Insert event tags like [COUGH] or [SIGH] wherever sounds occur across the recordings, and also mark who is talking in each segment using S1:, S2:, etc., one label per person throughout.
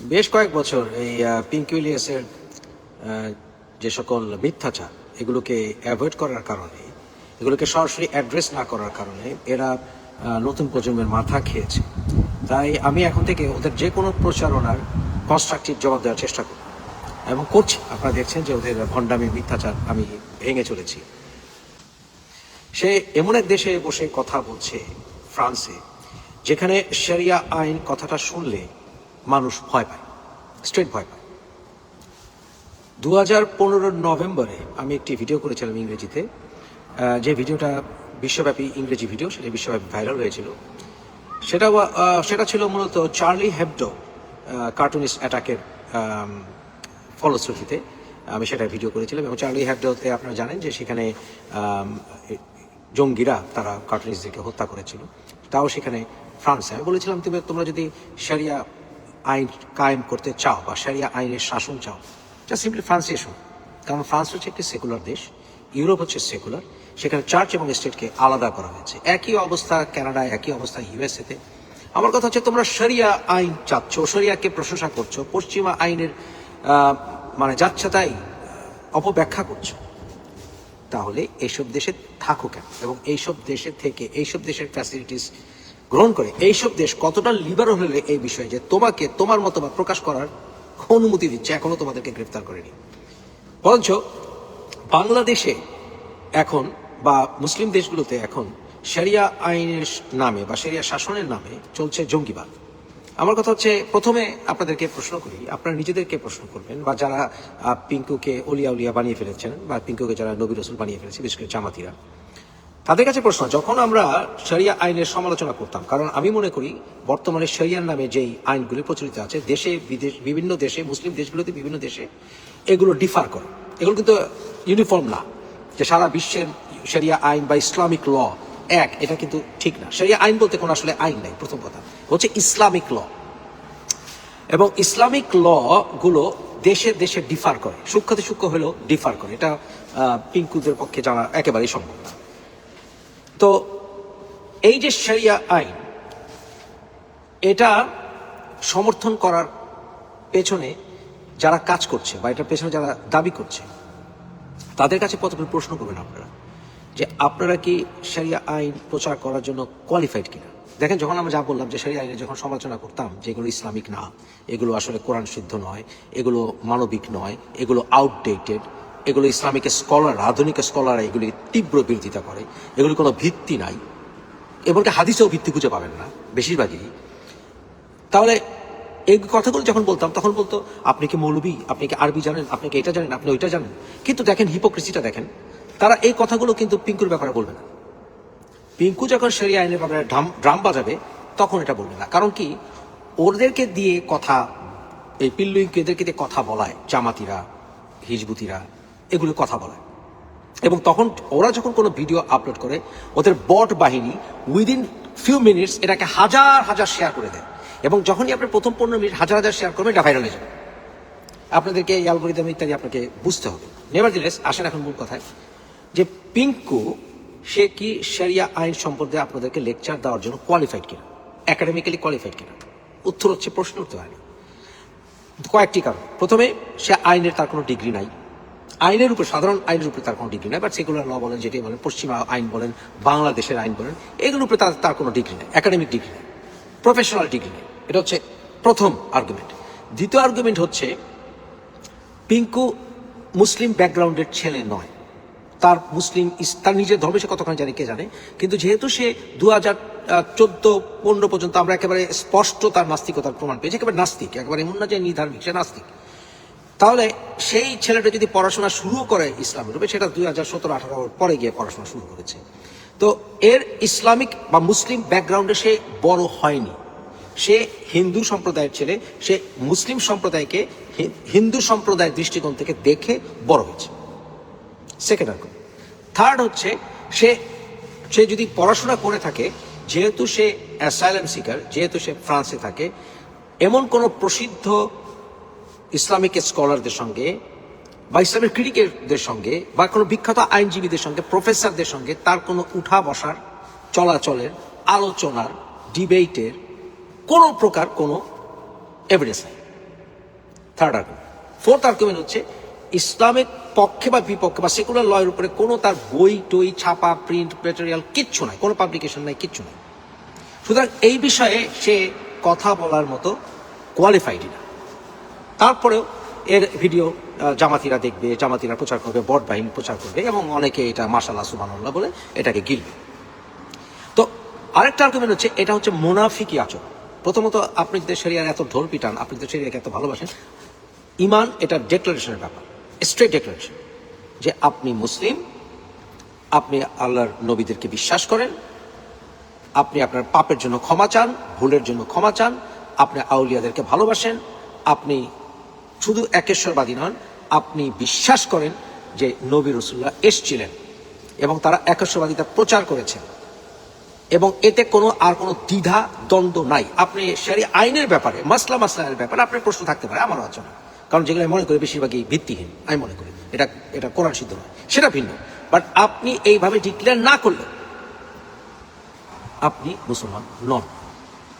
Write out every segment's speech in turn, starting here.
S1: বেশ কয়েক বছর এই পিঙ্ক উইলিয়াসের আহ, যে সকল মিথ্যাচার এগুলোকে অ্যাভয়েড করার কারণে এগুলোকে সরাসরি অ্যাড্রেস না করার কারণে এরা নতুন প্রজন্মের মাথা খেয়েছে। তাই আমি এখন থেকে ওদের যে কোনো প্রচারণার কনস্ট্রাকটিভ জবাব দেওয়ার চেষ্টা করব এবং করছি। আপনারা দেখছেন যে ওদের ভণ্ডামি মিথ্যাচার আমি ভেঙে চলেছি। সে এমন এক দেশে বসে কথা বলছে ফ্রান্সে যেখানে শেরিয়া আইন কথাটা শুনলে মানুষ ভয় পায় স্ট্রেট ভয় পায়। দু হাজার নভেম্বরে আমি একটি ভিডিও করেছিলাম ইংরেজিতে যে ভিডিওটা বিশ্বব্যাপী ইংরেজি ভিডিও সেটা বিশ্বব্যাপী ভাইরাল হয়েছিল। সেটা সেটা ছিল মূলত চার্লি হেবডো কার্টুনিস্ট অ্যাটাকের ফলশ্রুতিতে। আমি সেটা ভিডিও করেছিলাম এবং চার্লি হেবডোতে আপনারা জানেন যে সেখানে জঙ্গিরা তারা কার্টুনিস্টদেরকে হত্যা করেছিল। তাও সেখানে ফ্রান্সে। আমি বলেছিলাম, তুমি, তোমরা যদি শরিয়া আইন কায়েম করতে চাও বা শরিয়া আইনের শাসন চাও যা সিম্পলি ফ্রান্সে এসো। কারণ ফ্রান্স হচ্ছে একটি সেকুলার দেশ ইউরোপ হচ্ছে সেকুলার সেখানে চার্চ এবং স্টেটকে আলাদা করা হয়েছে। একই অবস্থা কানাডায় একই অবস্থা ইউএসএতে আমার কথা হচ্ছে তোমরা শরিয়া আইন চাচ্ছ, শরিয়াকে প্রশংসা করছ, পশ্চিমা আইনের মানে যাচ্ছে তাই অপব্যাখ্যা করছ। তাহলে এইসব দেশে থাকো কেন? এবং এইসব দেশে থেকে, এইসব দেশের ফ্যাসিলিটিস গ্রহণ করে। এইসব দেশ কতটা লিবারাল হলে এই বিষয়ে যে তোমাকে তোমার মতবাদ প্রকাশ করার অনুমতি দিচ্ছে, এখনও তোমাদেরকে গ্রেফতার করেনি। বরঞ্চ বাংলাদেশে এখন বা মুসলিম দেশগুলোতে এখন সেরিয়া আইনের নামে বা সেরিয়া শাসনের নামে চলছে জঙ্গিবাদ। আমার কথা হচ্ছে, প্রথমে আপনাদেরকে প্রশ্ন করি, আপনারা নিজেদেরকে প্রশ্ন করবেন বা যারা পিঙ্কুকে অলিয়া উলিয়া বানিয়ে ফেলেছেন বা পিঙ্কুকে যারা নবী রসুল বানিয়ে ফেলেছে, বিশেষ করে জামাতিরা তাদের কাছে প্রশ্ন, যখন আমরা শরিয়া আইনের সমালোচনা করতাম, কারণ আমি মনে করি বর্তমানে শরিয়ার নামে যেই আইনগুলি প্রচলিত আছে, দেশে, বিদেশ, বিভিন্ন দেশে, মুসলিম দেশগুলোতে বিভিন্ন দেশে এগুলো ডিফার করে। এগুলো কিন্তু ইউনিফর্ম না, যে সারা বিশ্বের শরিয়া আইন বা ইসলামিক ল এক, এটা কিন্তু ঠিক না। শরিয়া আইন বলতে কোনো আসলে আইন নাই, প্রথম কথা। হচ্ছে ইসলামিক ল। এবং ইসলামিক ল গুলো দেশে দেশে ডিফার করে, সূক্ষ্মতে সূক্ষ্ম হলেও ডিফার করে। এটা পিঙ্কুদের পক্ষে জানা একেবারেই সম্ভব না। তো এই যে শরিয়া আইন, এটা সমর্থন করার পেছনে যারা কাজ করছে বা এটার পেছনে যারা দাবি করছে, তাদের কাছে কতগুলো প্রশ্ন করবেন আপনারা? যে আপনারা কি শরিয়া আইন প্রচার করার জন্য কোয়ালিফাইড কিনা? দেখেন, যখন আমরা যা বললাম যে শরিয়া আইনে যখন সমালোচনা করতাম যে এগুলো ইসলামিক না, এগুলো আসলে কোরআন সিদ্ধ নয়, এগুলো মানবিক নয়, এগুলো আউটডেটেড এগুলো ইসলামিক স্কলার, আধুনিক স্কলার এগুলি তীব্র বিরোধিতা করে। এগুলি কোনো ভিত্তি নাই। এমনকি হাদিসেও ভিত্তি খুঁজে পাবেন না, বেশিরভাগই। তাহলে এই কথাগুলো যখন বলতাম, তখন বলতো, আপনি কি মৌলবী? আপনি কি আরবি জানেন? আপনি কি এটা জানেন? আপনি ওইটা জানেন? কিন্তু দেখেন, হিপোক্রেসিটা দেখেন, তারা এই কথাগুলো কিন্তু পিঙ্কুর ব্যাপারে বলবে না। পিঙ্কু যখন সেরিয়া আইনের ব্যাপারে ড্রাম ড্রাম বাজাবে, তখন এটা বলবে না। কারণ কি? ওদেরকে দিয়ে কথা, এই পিল্লুইকে এদেরকে দিয়ে কথা বলায় জামাতিরা, হিজবুতিরা। এগুলো কথা বলায় এবং তখন ওরা যখন কোনো ভিডিও আপলোড করে, ওদের বট বাহিনী উইদিন ফিউ মিনিটস এটাকে হাজার হাজার শেয়ার করে দেয়। এবং যখনই আপনি প্রথম পনেরো মিনিট হাজার হাজার শেয়ার করবেন, এটা ভাইরাল হয়ে যাবে। আপনাদেরকে এই অ্যালগোরিদম ইত্যাদি আপনাকে বুঝতে হবে। নেভার দিলেস আসেন এখন মূল কথায়। যে পিঙ্কু, সে কি শরিয়া আইন সম্পর্কে আপনাদেরকে লেকচার দেওয়ার জন্য কোয়ালিফাইড কিনা? একাডেমিক্যালি কোয়ালিফাইড কিনা? উত্তর হচ্ছে প্রশ্ন উঠতে পারেনি কয়েকটি কারণ। প্রথমে, সে আইনের তার কোনো ডিগ্রি নাই। আইনের উপর, সাধারণ আইনের উপরে তার কোনো ডিগ্রি নাই বাট সেকুলার ল বলেন যেটি বলেন, পশ্চিমা আইন বলেন, বাংলাদেশের আইন বলেন, এগুলোর উপরে তার তার কোনো ডিগ্রি নেই একাডেমিক ডিগ্রি নেই প্রফেশনাল ডিগ্রি নেই। এটা হচ্ছে প্রথম আর্গুমেন্ট দ্বিতীয় আর্গুমেন্ট হচ্ছে, পিঙ্কু মুসলিম ব্যাকগ্রাউন্ডের ছেলে নয়। তার মুসলিম তার নিজের ধর্মে সে কতখানি জানে, কে জানে? কিন্তু যেহেতু সে দু হাজার চোদ্দ, পনেরো পর্যন্ত আমরা একেবারে স্পষ্ট তার নাস্তিকতার প্রমাণ পেয়েছি, একেবারে নাস্তিক, একেবারে এমন না যে নিধার্মিক সে নাস্তিক। তাহলে সেই ছেলেটা যদি পড়াশোনা শুরু করে ইসলামের রূপে, সেটা দুই হাজার সতেরো আঠারো পরে গিয়ে পড়াশোনা শুরু করেছে। তো এর ইসলামিক বা মুসলিম ব্যাকগ্রাউন্ডে সে বড় হয়নি। সে হিন্দু সম্প্রদায়ের ছেলে, সে মুসলিম সম্প্রদায়কে হিন্দু সম্প্রদায়ের দৃষ্টিকোণ থেকে দেখে বড় হয়েছে। সেকেন্ড আর্গুমেন্ট থার্ড হচ্ছে, সে সে যদি পড়াশোনা করে থাকে, যেহেতু সে অ্যাসাইলাম সিকার যেহেতু সে ফ্রান্সে থাকে, এমন কোনো প্রসিদ্ধ ইসলামিক স্কলারদের সঙ্গে বা ইসলামের ক্রিটিকেরদের সঙ্গে বা কোনো বিখ্যাত আইনজীবীদের সঙ্গে, প্রফেসরদের সঙ্গে তার কোনো উঠা বসার, চলাচলের, আলোচনার, ডিবেটের কোনো প্রকার কোনো এভিডেন্স নেই। থার্ড আর্গুমেন্ট ফোর্থ আর্গুমেন্ট হচ্ছে ইসলামের পক্ষে বা বিপক্ষে বা সেকুলার লয়ের উপরে কোনো তার বই, টই, ছাপা প্রিন্ট ম্যাটেরিয়াল কিচ্ছু নাই। কোনো পাবলিকেশন নাই, কিচ্ছু নাই। সুতরাং এই বিষয়ে সে কথা বলার মতো কোয়ালিফাইডই না। তারপরেও এর ভিডিও জামাতিরা দেখবে, জামাতিরা প্রচার করবে বট বাহিনী প্রচার করবে এবং অনেকে এটা মাসাল্লাহ সুবানুল্লাহ বলে এটাকে গিলবে। তো আরেকটা আর্গুমেন্ট হচ্ছে, এটা হচ্ছে মোনাফিকি আচরণ। প্রথমত, আপনি যদি শরিয়ার এত ঢোল পিটান, আপনি যদি শরিয়াকে এত ভালোবাসেন, ইমান এটা ডেক্লারেশনের ব্যাপার স্ট্রেট ডেক্লারেশন যে আপনি মুসলিম, আপনি আল্লাহর নবীদেরকে বিশ্বাস করেন, আপনি আপনার পাপের জন্য ক্ষমা চান, ভুলের জন্য ক্ষমা চান, আপনি আউলিয়াদেরকে ভালোবাসেন, আপনি শুধু একেশ্বরবাদী নন, আপনি বিশ্বাস করেন যে নবী রসুল্লাহ এসছিলেন এবং তারা একেশ্বরবাদিতা প্রচার করেছেন। এবং এতে কোনো আর কোনো দ্বিধা, দ্বন্দ্ব নাই। আপনি সেই আইনের ব্যাপারে, মাসলা মাসলার ব্যাপারে আপনার প্রশ্ন থাকতে পারে আমার না। কারণ যেগুলো আমি মনে করি বেশিরভাগই ভিত্তিহীন, আমি মনে করি। এটা এটা কোরআন সিদ্ধ নয়, সেটা ভিন্ন। বাট আপনি এইভাবে ডিক্লেয়ার না করলে আপনি মুসলমান নন।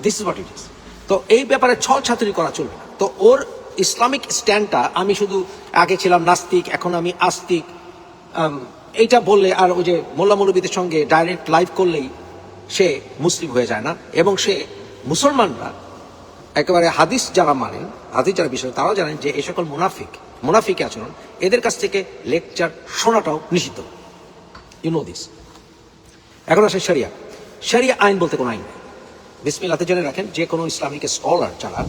S1: This is what it is তো এই ব্যাপারে ছল ছাত্রী করা চলবে না। তো ওর ইসলামিক স্ট্যান্ডটা আমি শুধু আগে ছিলাম নাস্তিক, এখন আমি আস্তিক। এইটা বললে আর ওই যে মোল্লা মৌলবীদের সঙ্গে ডাইরেক্ট লাইভ করলেই সে মুসলিম হয়ে যায় না। এবং সে মুসলমানরা একেবারে হাদিস যারা মানেন, হাদিস যারা বিষয় তারাও জানেন যে এই সকল মুনাফিক মুনাফিক আচরণ, এদের কাছ থেকে লেকচার শোনাটাও নিষিদ্ধ। ইউ নো দিস এখন আসে শরিয়া শরিয়া আইন বলতে কোনো আইন নেই। বিসমিল্লাতে জেনে রাখেন যে কোনো ইসলামিক স্কলার যারা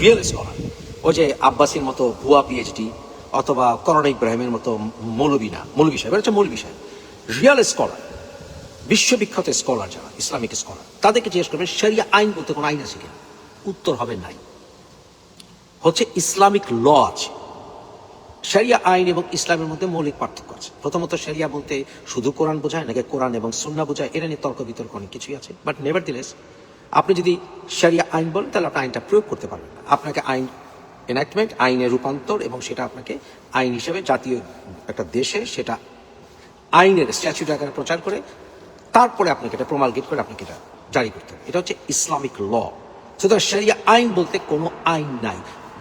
S1: রিয়েল স্কলার ও যে আব্বাসির মতো ভুয়া পিএইচডি অথবা করোনা ইব্রাহিমের মতো মৌলবী না, মৌলবী সাহেব হচ্ছে মৌলবী সাহেব। রিয়াল স্কলার বিশ্ববিখ্যাত স্কলার যারা ইসলামিক স্কলার তাদেরকে জিজ্ঞেস করবেন শরিয়া আইন বলতে কোনো আইন আছে কিনা? উত্তর হবে নাই। হচ্ছে ইসলামিক ল আছে। শরিয়া আইন এবং ইসলামের মধ্যে মৌলিক পার্থক্য আছে। প্রথমত শরিয়া বলতে শুধু কোরআন বোঝায়, নাকি কোরআন এবং সুন্না বোঝায়, এটা নিয়ে তর্ক বিতর্ক অনেক কিছুই আছে। বাট নেভার দিলেস আপনি যদি শরিয়া আইন বলেন, তাহলে আপনি আইনটা প্রয়োগ করতে পারবেন না। আপনাকে আইন এনাক্টমেন্ট আইনের রূপান্তর এবং সেটা আপনাকে আইন হিসেবে জাতীয় একটা দেশে সেটা আইনের স্ট্যাচুট আকারে প্রচার করে, তারপরে আপনাকে এটা প্রমালগেট করে আপনাকে এটা জারি করতে হবে। এটা হচ্ছে ইসলামিক ল সুতরাং শরিয়া আইন বলতে কোনো আইন নাই।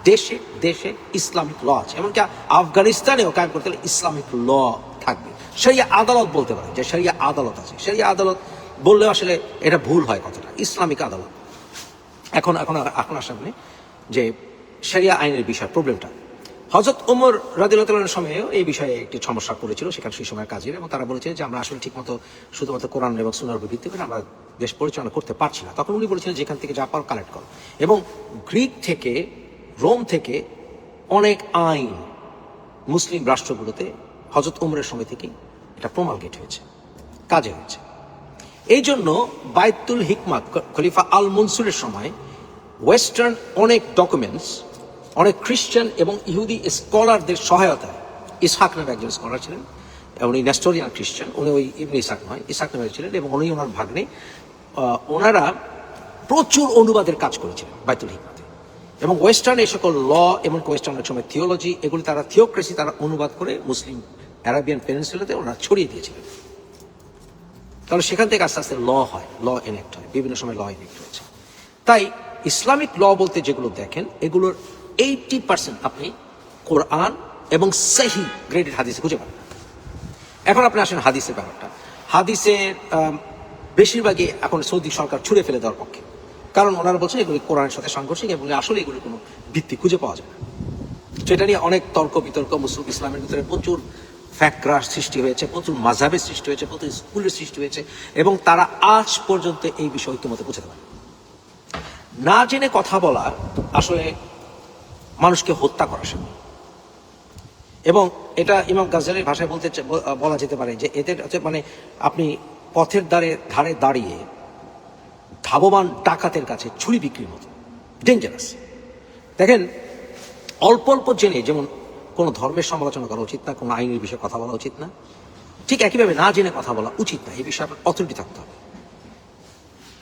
S1: দেশে দেশে ইসলামিক ল আছে। এমনকি আফগানিস্তানেও কায়েম করতে হলে ইসলামিক ল থাকবে। শরিয়া আদালত বলতে পারে যে শরিয়া আদালত আছে। শরিয়া আদালত বললেও আসলে এটা ভুল হয় কথাটা। ইসলামিক আদালত। এখন এখন এখন সামনে যে শরিয়া আইনের বিষয়, প্রবলেমটা। হজরত ওমর রাদিল্লাহের সময়েও এই বিষয়ে একটি সমস্যা করেছিল, সেখানে সেই সময় কাজের, এবং তারা বলেছেন যে আমরা আসলে ঠিকমতো শুধুমাত্র কোরআন এবং সুনার উপর ভিত্তি করে আমরা দেশ পরিচালনা করতে পারছি না। তখন উনি বলেছিলেন, যেখান থেকে যা পারো কালেক্ট করো। এবং গ্রিক থেকে, রোম থেকে অনেক আইন মুসলিম রাষ্ট্রগুলোতে হজরত ওমরের সময় থেকে এটা প্রমালগেট হয়েছে, কাজে হয়েছে। এই জন্য বাইতুল হিকমাত, খলিফা আল মনসুরের সময় ওয়েস্টার্ন অনেক ডকুমেন্টস অনেক খ্রিস্টান এবং ইহুদি স্কলারদের সহায়তায়। ইসহাক নামে একজন স্কলার ছিলেন, এবং উনি নেস্টোরিয়ান খ্রিস্টান উনি ওই ইবনে ইসাক নয় ইসাক নামে ছিলেন, এবং উনি ওনার ভাগ্নে ওনারা প্রচুর অনুবাদের কাজ করেছিলেন বাইতুল হিকমাতে। এবং ওয়েস্টার্ন এই সকল ল এবং ওয়েস্টার্নের সময় থিওলজি এগুলি তারা থিওক্রেসি তারা অনুবাদ করে মুসলিম অ্যারাবিয়ান পেনিনসুলাতে ওনারা ছড়িয়ে দিয়েছিলেন। তাহলে সেখান থেকে আস্তে আস্তে ল হয় ল এনেক্ট হয়, বিভিন্ন সময় ল এনেক্ট হয়েছে। তাই ইসলামিক ল বলতে যেগুলো দেখেন, এগুলোর এইটি পার্সেন্ট আপনি কোরআন এবং সেহি গ্রেডেড হাদিসে খুঁজে পাবেন। এখন আপনি আসেন হাদিসের ব্যাপারটা। হাদিসের বেশিরভাগই এখন সৌদি সরকার ছুড়ে ফেলে দেওয়ার পক্ষে। কারণ ওনারা বলছেন এগুলি কোরআনের সাথে সাংঘর্ষিক এবং আসলে এগুলির কোনো ভিত্তি খুঁজে পাওয়া যায় না। সেটা নিয়ে অনেক তর্ক বিতর্ক, মুসলিম ইসলামের ভিতরে প্রচুর ফ্যাক্রার সৃষ্টি হয়েছে, প্রচুর মাঝাবের সৃষ্টি হয়েছে, প্রচুর স্কুলের সৃষ্টি হয়েছে এবং তারা আজ পর্যন্ত এই বিষয় ঐক্যমতে পৌঁছাতে পারে না। জেনে কথা বলা আসলে মানুষকে হত্যা করা সামিল এবং এটা ইমাম গাজালের ভাষায় বলতে বলা যেতে পারে যে এদের মানে আপনি পথের দ্বারে, ধারে দাঁড়িয়ে ধাবমান ডাকাতের কাছে ছুরি বিক্রির মতো। ডেঞ্জারাস দেখেন, অল্প অল্প জেনে যেমন কোনো ধর্মের সমালোচনা করা উচিত না, কোনো আইনের বিষয়ে কথা বলা উচিত না, ঠিক একইভাবে না জেনে কথা বলা উচিত না, এই বিষয়ে আপনার অথরিটি থাকতে হবে।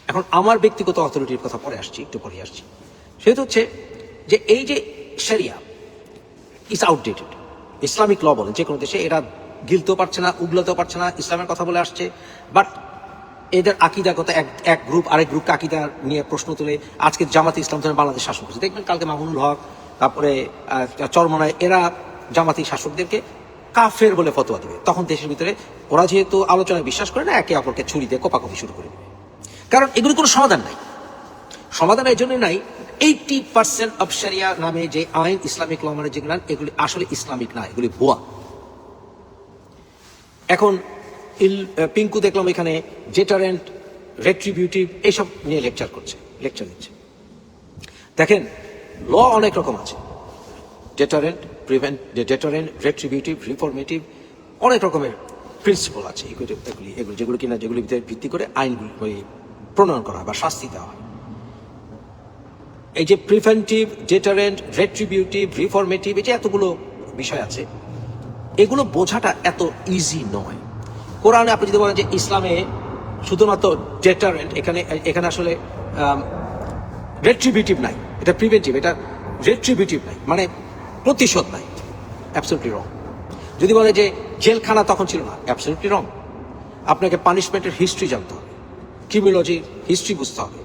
S1: এখন আমার ব্যক্তিগত অথরিটির কথা পরে আসছি, একটু পরে আসছি। সেহেতু হচ্ছে যে এই যে শরিয়া ইস আউটডেটেড ইসলামিক ল বলেন, যে কোনো দেশে এরা গিলতেও পারছে না, উগলাতেও পারছে না, ইসলামের কথা বলে আসছে। বাট এদের আকিদাগত এক এক গ্রুপ আরেক গ্রুপকে আকিদা নিয়ে প্রশ্ন তুলে আজকে জামাতে ইসলাম ধরে বাংলাদেশ শাসন করছে। দেখবেন কালকে মামুনুল হক, তারপরে চরমনায় এরা জামাতি শাসকদেরকে কাফের বলে ফতোয়া দেবে। তখন দেশের ভিতরে ওরা যেহেতু আলোচনায় বিশ্বাস করে না, একে অপরকে ছুরি দিয়ে কোপাকুপি শুরু করে দেবে। কারণ এগুলো কোনো সমাধান নাই। সমাধান এই জন্য নাই এইটি পার্সেন্ট অফ শরিয়া নামে যে আইন ইসলামিক ল মানে যেগুলো, এগুলি আসলে ইসলামিক না, এগুলি ভুয়া। এখন ইল পিঙ্কু দেখলাম এখানে জেটারেন্ট রেট্রিবিউটিভ এইসব নিয়ে লেকচার করছে লেকচার দিচ্ছে দেখেন, ল অনেক রকম আছে। Deterrent prevent deterrent retributive reformative অনেক রকমের প্রিন্সিপাল আছে। এগুলি এগুলি যেগুলো কিনা, যেগুলির ভিত্তি করে আইনগুলি প্রণয়ন করা হয় বা শাস্তি দেওয়া হয়। এই যে প্রিভেন্টিভ ডেটারেন্ট রেট্রিবিউটিভ রিফরমেটিভ এই যে এতগুলো বিষয় আছে, এগুলো বোঝাটা এত ইজি নয়। কোরআনে আপনি যদি বলেন যে ইসলামে শুধুমাত্র ডেটারেন্ট এখানে এখানে আসলে রেট্রিবিউটিভ নাই, এটা প্রিভেন্টিভ এটা রেট্রিবিউটিভ নাই মানে প্রতিশোধ নাই অ্যাবসলিউটলি রং যদি বলে যে জেলখানা তখন ছিল না অ্যাবসলিউটলি রং আপনাকে পানিশমেন্টের হিস্ট্রি জানতে হবে ক্রিমিনোলজির হিস্ট্রি বুঝতে হবে।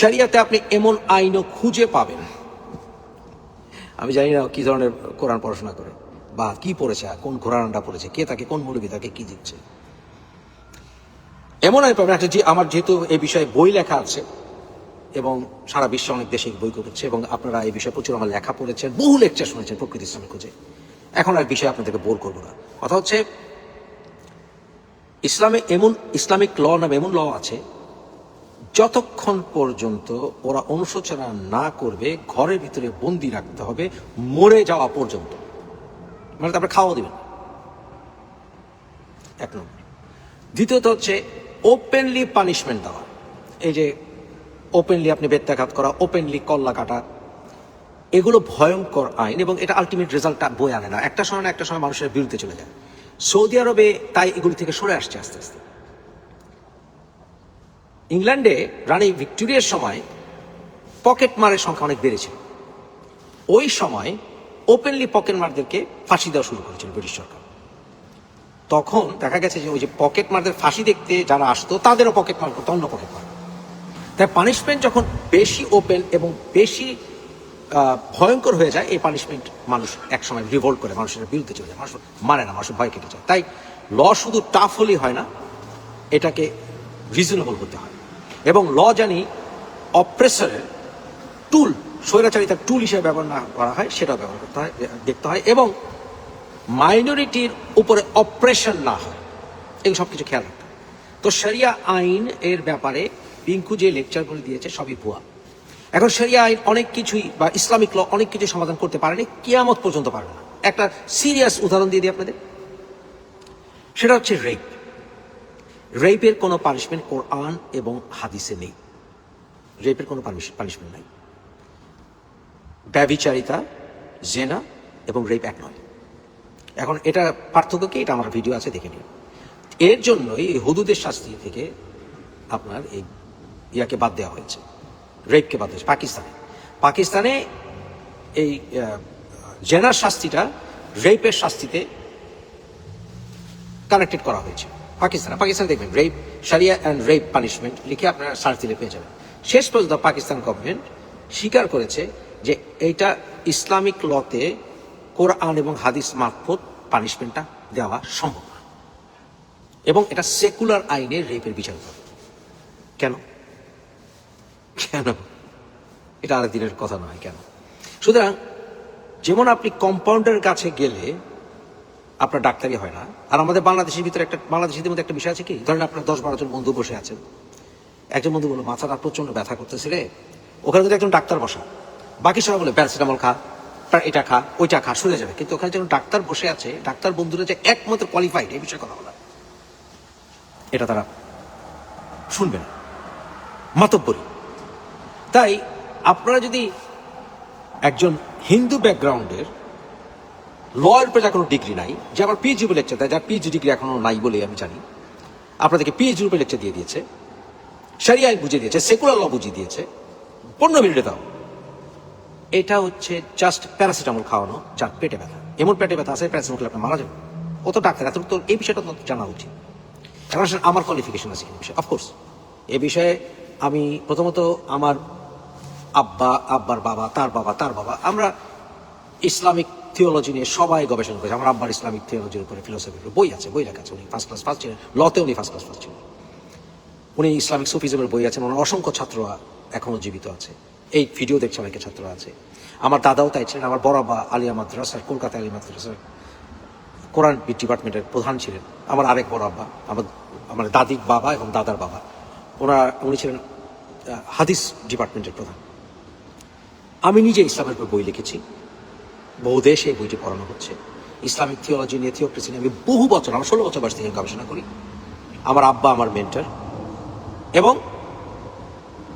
S1: শরিয়াতে আপনি এমন আইনও খুঁজে পাবেন। আমি জানি না কি ধরনের কোরআন পড়াশোনা করে, বা কি পড়েছে, কোন কোরআনটা পড়েছে, কে তাকে, কোন মৌলবী তাকে কি দিচ্ছে। এমন আইন পাবেন একটা যে আমার যেহেতু এই বিষয়ে বই লেখা আছে, এবং সারা বিশ্বে অনেক দেশে বই করছে, এবং আপনারা এই বিষয়ে প্রচুর আমার লেখা পড়েছেন, বহু লেকচার শুনেছেন প্রকৃতি ইসলামের খুঁজে। এখন আর বিষয়ে আপনাদেরকে বোর করব না। কথা হচ্ছে, ইসলামে এমন, ইসলামিক ল নামে এমন ল আছে যতক্ষণ পর্যন্ত ওরা অনুশোচনা না করবে, ঘরের ভিতরে বন্দি রাখতে হবে, মরে যাওয়া পর্যন্ত। মানে তারপরে খাওয়া দিবেন এক নম্বর। দ্বিতীয়ত হচ্ছে ওপেনলি পানিশমেন্ট দেওয়া। এই যে ওপেনলি আপনি বেত্যাঘাত করা ওপেনলি কল্লা কাটা, এগুলো ভয়ঙ্কর আইন এবং এটা আলটিমেট রেজাল্টটা বয়ে আনে না। একটা সময় না, একটা সময় মানুষের বিরুদ্ধে চলে যায়। সৌদি আরবে তাই এগুলি থেকে সরে আসছে আস্তে আস্তে। ইংল্যান্ডে রানী ভিক্টোরিয়ার সময় পকেট মারের সংখ্যা অনেক বেড়েছে ওই সময় ওপেনলি পকেট মারদেরকে ফাঁসি দেওয়া শুরু করেছিল ব্রিটিশ সরকার। তখন দেখা গেছে যে ওই যে পকেট মারদের ফাঁসি দেখতে যারা আসতো, তাদেরও পকেট মার করতো, অন্য পকেট মার। তাই পানিশমেন্ট যখন বেশি ওপেন এবং বেশি ভয়ঙ্কর হয়ে যায়, এই পানিশমেন্ট মানুষ একসময় রিভোল্ট করে, মানুষের বিরুদ্ধে চলে যায়। মানুষ মানে না মানুষ ভয় কেটে যায়। তাই ল শুধু টাফ হলেই হয় না, এটাকে রিজনেবল হতে হয়। এবং ল জানি অপ্রেসারের টুল, স্বৈরাচারিতার টুল হিসেবে ব্যবহার না করা হয়, সেটাও ব্যবহার করতে হয়, দেখতে হয় এবং মাইনরিটির উপরে অপারেশন না হয় এই সব কিছু খেয়াল রাখতে। তো শরিয়া আইন এর ব্যাপারে পিঙ্কু যে লেকচারগুলো দিয়েছে, সবই ভুয়া। এখন শরিয়া আইন অনেক কিছুই বা ইসলামিক ল অনেক কিছু সমাধান করতে পারেনি, কিয়ামত পর্যন্ত পারবে না। একটা সিরিয়াস উদাহরণ দিয়ে দিই আপনাদের। সেটা হচ্ছে রেপ রেপের কোনো পানিশমেন্ট কোরআন এবং হাদিসে নেই। রেপের কোনো পানিশমেন্ট নাই। ব্যবিচারিতা জেনা এবং রেপ এক নয়। এখন এটা পার্থক্য কি? এটা আমার ভিডিও আছে, দেখে নিন। এর জন্যই এই হুদুদের শাস্তি থেকে আপনার এই ইয়াকে বাদ দেওয়া হয়েছে। রেপকে বাদ দিয়েছে পাকিস্তানে। পাকিস্তানে এই জেনার শাস্তিটা রেপের শাস্তিতে কানেক্টেড করা হয়েছে। পাকিস্তানে, পাকিস্তান দেখবেন রেপ সারিয়া অ্যান্ড রেপ পানিশমেন্ট লিখে আপনারা সার্চ দিলে পেয়ে যাবেন। শেষ পর্যন্ত পাকিস্তান গভর্নমেন্ট স্বীকার করেছে যে এইটা ইসলামিক লতে কোরআন এবং হাদিস মারফত পানিশমেন্টটা দেওয়া সম্ভব এবং এটা সেকুলার আইনে রেপের বিচার করে কেন? কেন? এটা আরেক দিনের কথা নয়, কেন? সুতরাং যেমন আপনি কম্পাউন্ডের কাছে গেলে আপনার ডাক্তারি হয় না। আর আমাদের বাংলাদেশের ভিতরে একটা বাংলাদেশের মধ্যে একটা বিষয় আছে কি? ধরেন আপনার দশ বারো জন বন্ধু বসে আছেন। একজন বন্ধু বলল মাথাটা প্রচণ্ড ব্যথা করতেছে রে। ওখানে যদি একজন ডাক্তার বসা, বাকি সবাই বলে, প্যারাসিটামল খা এটা খা, ওইটা খা শুনে যাবে। কিন্তু ওখানে যখন ডাক্তার বসে আছে, ডাক্তার বন্ধুরা যে একমাত্র কোয়ালিফাইড এই বিষয়ে কথা বলা। এটা তারা শুনবে না। মাতব্বরী। তাই আপনারা যদি একজন হিন্দু ব্যাকগ্রাউন্ডের লয়ের উপরে যার কোনো ডিগ্রি নাই, যে আবার পিএইচডি উপরে লেকচার দেয়, যার পিএইচডি ডিগ্রি এখনও নাই বলে আমি জানি। আপনাদেরকে পিএইচডি উপরে লেকচার দিয়ে দিয়েছে সারিয়া বুঝিয়ে দিয়েছে সেকুলার ল বুঝিয়ে দিয়েছে। পনেরো মিনিটে দাও। এটা হচ্ছে জাস্ট প্যারাসিটামল খাওয়ানো, যার পেটে ব্যথা। এমন পেটে ব্যথা আছে প্যারাসিটামল আপনি মারা যাবেন। ও তো ডাক্তার এত তো এই বিষয়টা তো জানা উচিত। আসলে আমার কোয়ালিফিকেশন আছে এই বিষয়ে। অফকোর্স এ বিষয়ে আমি প্রথমত আমার আব্বা, আব্বার বাবা, তার বাবা তার বাবা। আমরা ইসলামিক থিওলজি নিয়ে সবাই গবেষণা করেছে। আমার আব্বার ইসলামিক থিওলজির উপরে ফিলোসফির বই আছে, বই লেখা আছে। উনি ফার্স্ট ক্লাস ফার্স্ট ছিলেন লতে উনি ফার্স্ট ক্লাস ফার্স্ট ছিলেন উনি ইসলামিক সুফিজমের বই আছেন, ওনার অসংখ্য ছাত্র এখনও জীবিত আছে। এই ভিডিও দেখছে অনেকে ছাত্র আছে। আমার দাদাও তাই ছিলেন, আমার বড় বা আলিয়া মাদ্রাসার, কলকাতা আলী মাদ্রাসার, কোরআন ডিপার্টমেন্টের প্রধান ছিলেন। আমার আরেক বড় আব্বা, আমার আমার দাদির বাবা এবং দাদার বাবা। ওনারা, উনি ছিলেন হাদিস ডিপার্টমেন্টের প্রধান। আমি নিজে ইসলামের উপর বই লিখেছি। বহু দেশে এই বইটি পড়ানো হচ্ছে। ইসলামিক থিওলজি নিয়ে থিওক্রেসি নিয়ে আমি বহু বছর, আমার ষোলো বছর বয়স থেকে গবেষণা করি। আমার আব্বা, আমার মেন্টার। এবং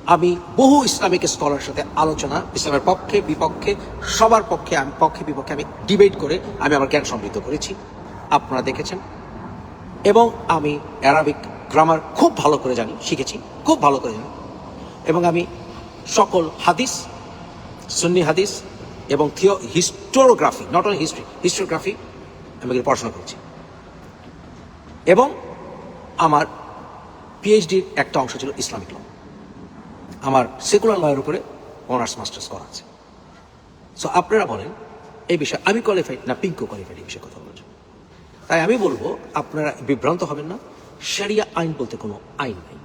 S1: আমি বহু ইসলামিক স্কলার সাথে আলোচনা, ইসলামের পক্ষে, বিপক্ষে, সবার পক্ষে, আমি পক্ষে, বিপক্ষে আমি ডিবেট করে আমি আমার জ্ঞান সমৃদ্ধ করেছি। আপনারা দেখেছেন। এবং আমি অ্যারাবিক গ্রামার খুব ভালো করে জানি, শিখেছি, খুব ভালো করে জানি। এবং আমি সকল হাদিস, সুন্নি হাদিস এবং Theo historiography not only history historiography আমি পড়াশোনা করেছি। এবং আমার পিএইচডির একটা অংশ ছিল ইসলামিক ল আমার সেকুলার লয়ের উপরে অনার্স মাস্টার্স করা আছে। সো আপনারা বলেন, এই বিষয়ে আমি কোয়ালিফাইড না পিঙ্কো কোয়ালিফাইড এই বিষয়ে কথা বলছি? তাই আমি বলব, আপনারা বিভ্রান্ত হবেন না শরিয়া আইন বলতে কোনো আইন নেই।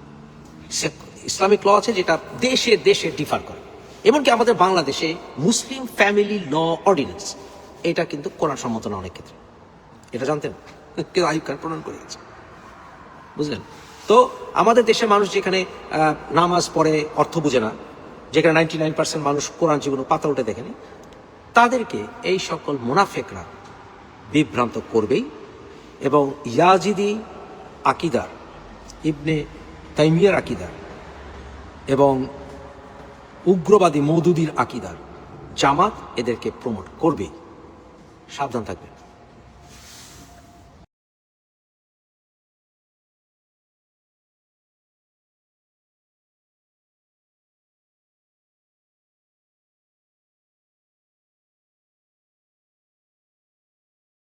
S1: ইসলামিক ল আছে যেটা দেশে দেশে ডিফার করে। এমনকি আমাদের বাংলাদেশে মুসলিম ফ্যামিলি ল অর্ডিন্যান্স, এটা কিন্তু কোরআন সম্মত না অনেক ক্ষেত্রে। এটা জানতেন? [LAUGHS] কেউ আয়ুব খান প্রণয়ন করে গেছে বুঝলেন? তো আমাদের দেশের মানুষ যেখানে নামাজ পড়ে, অর্থ বুঝে না, যেখানে নাইনটি নাইন পার্সেন্ট মানুষ কোরআন জীবনে পাতা উঠে দেখেনি, তাদেরকে এই সকল মুনাফেকরা বিভ্রান্ত করবেই। এবং ইয়াজিদি আকিদার, ইবনে তাইমিয়ার আকিদার এবং উগ্রবাদী মৌদুদির আকিদার। জামাত এদেরকে প্রমোট করবে সাবধান থাকবেন।